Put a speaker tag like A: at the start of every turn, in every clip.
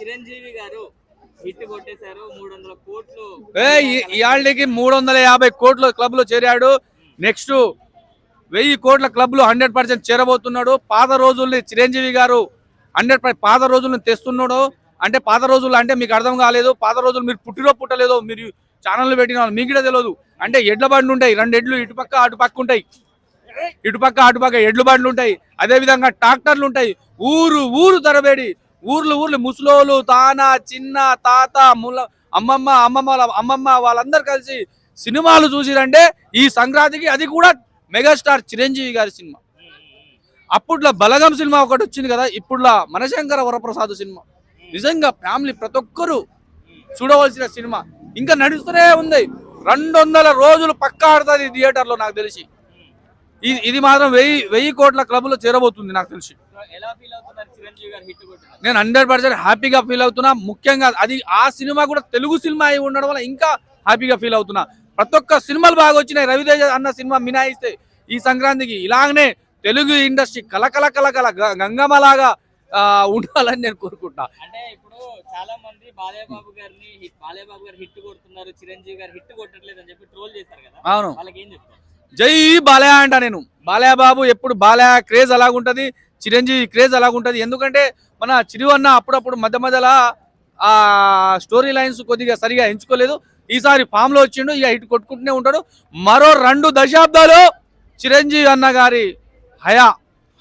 A: చిరంజీవి గారు హిట్ కొట్టేశారు. మూడు వందల కోట్లు
B: ఈ- ఇవాళకి మూడు వందల యాభై కోట్ల క్లబ్లో చేరాడు. నెక్స్ట్ వెయ్యి కోట్ల క్లబ్లో హండ్రెడ్ పర్సెంట్ చేరబోతున్నాడు. పాత రోజుల్ని చిరంజీవి గారు హండ్రెడ్ పాత రోజులను తెస్తున్నాడు. అంటే పాత రోజులు అంటే మీకు అర్థం కాలేదు. పాత రోజులు మీరు పుట్టిలో పుట్టలేదో మీరు ఛానల్ పెట్టిన వాళ్ళు మీకు తెలియదు అంటే ఎడ్ల బండ్లు ఉంటాయి. రెండు ఎడ్లు ఇటుపక్క అటుపక్క ఉంటాయి. ఇటుపక్క అటుపక్క ఎడ్లు బండ్లు ఉంటాయి. అదే విధంగా ట్రాక్టర్లు ఉంటాయి. ఊరు ఊరు తరబేడి ఊర్లు ఊర్లు ముసలోళ్ళు తాన చిన్న తాత ముల అమ్మమ్మ అమ్మమ్మ అమ్మమ్మ వాళ్ళందరూ కలిసి సినిమాలు చూసిరంటే ఈ సంక్రాంతికి అది కూడా మెగాస్టార్ చిరంజీవి గారి సినిమా. అప్పట్లో బలగం సినిమా ఒకటి వచ్చింది కదా ఇప్పుడులా మనశంకర వరప్రసాద్ సినిమా. నిజంగా ఫ్యామిలీ ప్రతి ఒక్కరూ చూడవలసిన సినిమా. ఇంకా నడుస్తూనే ఉంది. రెండు వందల రోజులు పక్కా ఆడుతుంది థియేటర్లో నాకు తెలిసి. ఇది ఇది మాత్రం వెయ్యి వెయ్యి కోట్ల క్లబ్లో చేరబోతుంది నాకు తెలిసి. నేను హండ్రెడ్ పర్సెంట్ హ్యాపీగా ఫీల్ అవుతున్నా. ముఖ్యంగా అది ఆ సినిమా కూడా తెలుగు సినిమా అయి ఉండడం వల్ల ఇంకా హ్యాపీగా ఫీల్ అవుతున్నా. ప్రతి ఒక్క సినిమాలు బాగా వచ్చినాయి. రవితేజ అన్న సినిమా మినాయిస్తే ఈ సంక్రాంతికి ఇలాగనే తెలుగు ఇండస్ట్రీ కలకల కలకల గంగమ్మలాగా ఉండాలని నేను కోరుకుంటున్నా.
A: అంటే ఇప్పుడు చాలా మంది బాలయ్యబాబు గారిని బాలయ్యబాబు గారు హిట్ కొడుతున్నారు చిరంజీవి గారు హిట్ కొట్టట్లేదు అని చెప్పి ట్రోల్ చేశారు కదా.
B: అవును.
A: వాళ్ళకి ఏం చెప్తారు?
B: జై బాలయ్య అంట నేను. బాలయ్య బాబు ఎప్పుడు బాలయ్య క్రేజ్ అలాగుంటది చిరంజీవి క్రేజ్ అలాగుంటది. ఎందుకంటే మన చిరు అన్న అప్పుడప్పుడు మధ్య మధ్యలో ఆ స్టోరీ లైన్స్ కొద్దిగా సరిగా ఎంచుకోలేదు. ఈసారి ఫామ్లో వచ్చిండు ఇక ఇటు కొట్టుకుంటూనే ఉంటాడు. మరో రెండు దశాబ్దాలు చిరంజీవి అన్న గారి హయా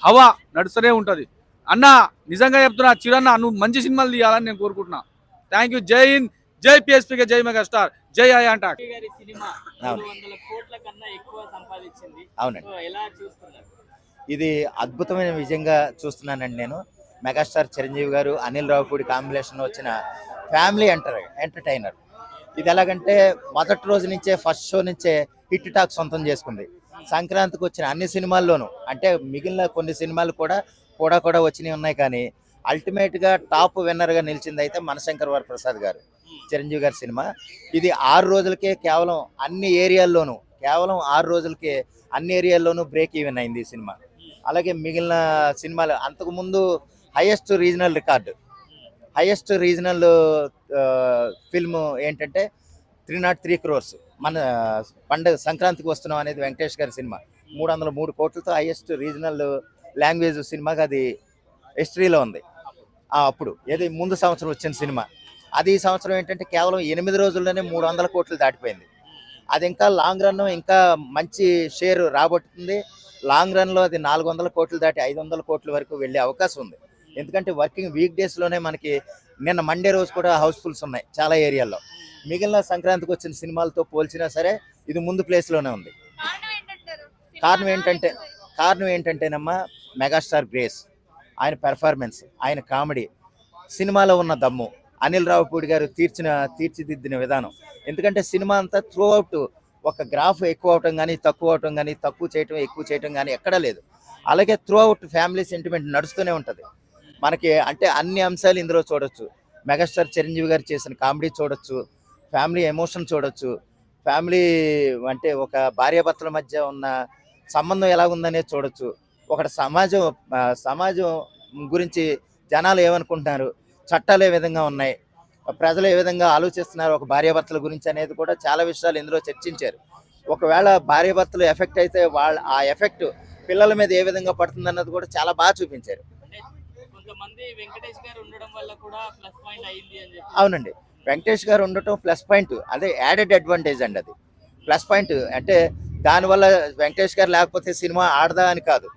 B: హవా నడుస్తూనే ఉంటుంది. అన్న నిజంగా చెప్తున్నా చిరన్న నువ్వు మంచి సినిమాలు తీయాలని నేను కోరుకుంటున్నా. థ్యాంక్ యూ జై హింద్. జై పిఎస్పీకే జై మెగాస్టార్ జై హయా అంట
A: చిరంజీవి గారి సినిమా మూడు వందల కోట్ల కన్నా ఎక్కువ సంపాదించింది.
C: అవునండి.
A: సో ఎలా చూస్తున్నారు?
C: ఇది అద్భుతమైన విజయంగా చూస్తున్నానండి నేను. మెగాస్టార్ చిరంజీవి గారు అనిల్ రావుపూడి కాంబినేషన్లో వచ్చిన ఫ్యామిలీ ఎంటర్ ఎంటర్టైనర్ ఇది ఎలాగంటే మొదటి రోజు నుంచే ఫస్ట్ షో నుంచే హిట్ టాక్ సొంతం చేసుకుంది. సంక్రాంతికి వచ్చిన అన్ని సినిమాల్లోనూ అంటే మిగిలిన కొన్ని సినిమాలు కూడా కూడా కూడా వచ్చినవి ఉన్నాయి కానీ అల్టిమేట్గా టాప్ విన్నర్గా నిలిచింది అయితే మనశంకర్ వరప్రసాద్ గారు. చిరంజీవి గారి సినిమా. ఇది ఆరు రోజులకే కేవలం అన్ని ఏరియాల్లోనూ కేవలం ఆరు రోజులకే అన్ని ఏరియాల్లోనూ బ్రేక్ ఈవెన్ అయింది ఈ సినిమా. అలాగే మిగిలిన సినిమాలు అంతకుముందు highest regional record highest regional film ఏంటంటే త్రీ నాట్ త్రీ క్రోర్స్ మన పండుగ సంక్రాంతికి వస్తున్నాం అనేది వెంకటేష్ గారి సినిమా. మూడు వందల మూడు కోట్లతో హైయెస్ట్ రీజనల్ లాంగ్వేజ్ సినిమాగా అది హిస్టరీలో ఉంది. అప్పుడు ఏది ముందు సంవత్సరం వచ్చిన సినిమా. అది ఈ సంవత్సరం ఏంటంటే కేవలం ఎనిమిది రోజుల్లోనే మూడు వందల కోట్లు దాటిపోయింది. అది ఇంకా లాంగ్ రన్ ఇంకా మంచి షేర్ రాబట్టుతుంది. లాంగ్ రన్లో అది నాలుగు వందల కోట్లు దాటి ఐదు వందల కోట్ల వరకు వెళ్ళే అవకాశం ఉంది. ఎందుకంటే వర్కింగ్ వీక్ డేస్లోనే మనకి నిన్న మండే రోజు కూడా హౌస్ఫుల్స్ ఉన్నాయి చాలా ఏరియాల్లో. మిగిలిన సంక్రాంతికి వచ్చిన సినిమాలతో పోల్చినా సరే ఇది ముందు ప్లేస్లోనే ఉంది.
D: కారణం
C: ఏంటంటే కారణం ఏంటంటేనమ్మా మెగాస్టార్ గ్రేస్ ఆయన పెర్ఫార్మెన్స్ ఆయన కామెడీ సినిమాలో ఉన్న దమ్ము. అనిల్ రావుపూడి గారు తీర్చిన తీర్చిదిద్దిన విధానం. ఎందుకంటే సినిమా అంతా త్రూ అవుట్ ఒక గ్రాఫ్ ఎక్కువ అవటం కానీ తక్కువ అవటం కానీ తక్కువ చేయటం ఎక్కువ చేయటం కానీ ఎక్కడా లేదు. అలాగే త్రూ అవుట్ ఫ్యామిలీ సెంటిమెంట్ నడుస్తూనే ఉంటుంది. మనకి అంటే అన్ని అంశాలు ఇందులో చూడొచ్చు. మెగాస్టార్ చిరంజీవి గారు చేసిన కామెడీ చూడొచ్చు. ఫ్యామిలీ ఎమోషన్ చూడొచ్చు. ఫ్యామిలీ అంటే ఒక భార్యాభర్తల మధ్య ఉన్న సంబంధం ఎలా ఉందనేది చూడొచ్చు. ఒకటి సమాజం సమాజం గురించి జనాలు ఏమనుకుంటున్నారు? చట్టాలు ఏ విధంగా ఉన్నాయి? ప్రజలు ఏ విధంగా ఆలోచిస్తున్నారు? ఒక భార్యాభర్తల గురించి అనేది కూడా చాలా విషయాలు ఇందులో చర్చించారు. ఒకవేళ భార్యాభర్తలు ఎఫెక్ట్ అయితే వాళ్ళ ఆ ఎఫెక్ట్ పిల్లల మీద ఏ విధంగా పడుతుంది అన్నది కూడా చాలా బాగా చూపించారు.
A: అంటే కొంతమంది వెంకటేష్ గారు ఉండడం వల్ల కూడా ప్లస్ పాయింట్ అయింది అని చెప్పి.
C: అవునండి. వెంకటేష్ గారు ఉండటం ప్లస్ పాయింట్ అదే యాడెడ్ అడ్వాంటేజ్ అండి అది. ప్లస్ పాయింట్ అంటే దానివల్ల వెంకటేష్ గారు లేకపోతే సినిమా ఆడదా అని కాదు.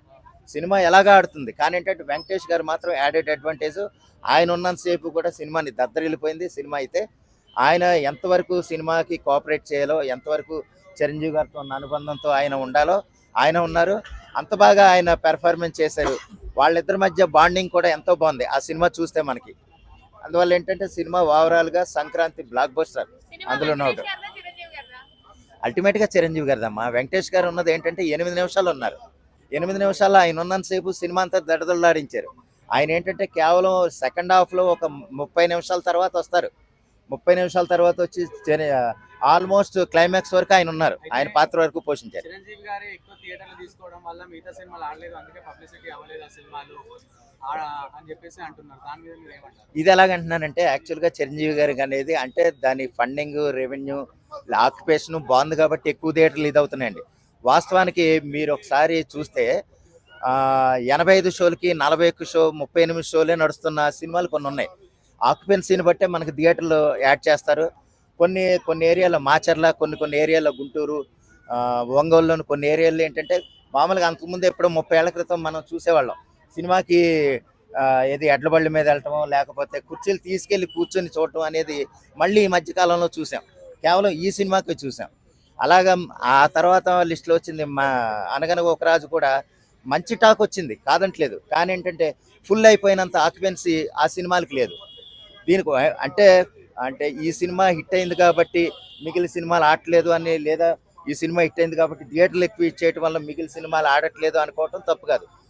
C: సినిమా ఎలాగా ఆడుతుంది? కానీ ఏంటంటే వెంకటేష్ గారు మాత్రం యాడెడ్ అడ్వాంటేజ్ ఆయన ఉన్నంతసేపు కూడా సినిమాని దద్దరిల్లిపోయింది. సినిమా అయితే ఆయన ఎంతవరకు సినిమాకి కోఆపరేట్ చేయాలో ఎంతవరకు చిరంజీవి గారితో ఉన్న అనుబంధంతో ఆయన ఉండాలో ఆయన ఉన్నారు. అంత బాగా ఆయన పెర్ఫార్మెన్స్ చేశారు. వాళ్ళిద్దరి మధ్య బాండింగ్ కూడా ఎంతో బాగుంది. ఆ సినిమా చూస్తే మనకి. అందువల్ల ఏంటంటే సినిమా ఓవరాల్గా సంక్రాంతి బ్లాక్ బస్టర్ అందులో నోటు.
D: గారిదా, చిరంజీవి గారిదా?
C: అల్టిమేట్గా చిరంజీవి గారిదమ్మా. వెంకటేష్ గారు ఉన్నది ఏంటంటే ఎనిమిది నిమిషాలు ఉన్నారు. ఎనిమిది నిమిషాల్లో ఆయన ఉన్నంతసేపు సినిమా అంతా దడదల్లాడించారు ఆయన ఏంటంటే కేవలం సెకండ్ హాఫ్లో ఒక ముప్పై నిమిషాల తర్వాత వస్తారు. ముప్పై నిమిషాల తర్వాత వచ్చి ఆల్మోస్ట్ క్లైమాక్స్ వరకు ఆయన ఉన్నారు. ఆయన పాత్ర వరకు పోషించారు.
E: గారి
C: ఇది ఎలాగంటున్నానంటే యాక్చువల్గా చిరంజీవి గారికి అనేది అంటే దాని ఫండింగ్ రెవెన్యూ ఆక్యుపేషన్ బాగుంది కాబట్టి ఎక్కువ థియేటర్లు ఇది అవుతున్నాయండి. వాస్తవానికి మీరు ఒకసారి చూస్తే ఎనభై ఐదు షోలకి నలభై ఒక్క షో ముప్పై ఎనిమిది షోలే నడుస్తున్న సినిమాలు కొన్ని ఉన్నాయి. ఆక్యుపెన్సీని బట్టే మనకి థియేటర్లు యాడ్ చేస్తారు. కొన్ని కొన్ని ఏరియాలో మాచర్ల కొన్ని కొన్ని ఏరియాలో గుంటూరు ఒంగోలులోని కొన్ని ఏరియాల్లో ఏంటంటే మామూలుగా అంతకుముందు ఎప్పుడో ముప్పై ఏళ్ళ క్రితం మనం చూసేవాళ్ళం. సినిమాకి ఏది ఎడ్లబళ్ళ మీద వెళ్ళటం లేకపోతే కుర్చీలు తీసుకెళ్ళి కూర్చొని చూడటం అనేది మళ్ళీ ఈ మధ్యకాలంలో చూసాం. కేవలం ఈ సినిమాకి చూసాం. అలాగా ఆ తర్వాత లిస్టులో వచ్చింది మా అనగనగా ఒక రాజు కూడా మంచి టాక్ వచ్చింది కాదంటలేదు. కానీ ఏంటంటే ఫుల్ అయిపోయినంత ఆక్యుపెన్సీ ఆ సినిమాలకు లేదు. దీనికి అంటే అంటే ఈ సినిమా హిట్ అయింది కాబట్టి మిగిలిన సినిమాలు ఆడట్లేదు అని లేదా ఈ సినిమా హిట్ అయింది కాబట్టి థియేటర్లు ఎక్కువ ఇచ్చేయటం వల్ల మిగిలిన సినిమాలు ఆడట్లేదు అనుకోవటం తప్పు కాదు.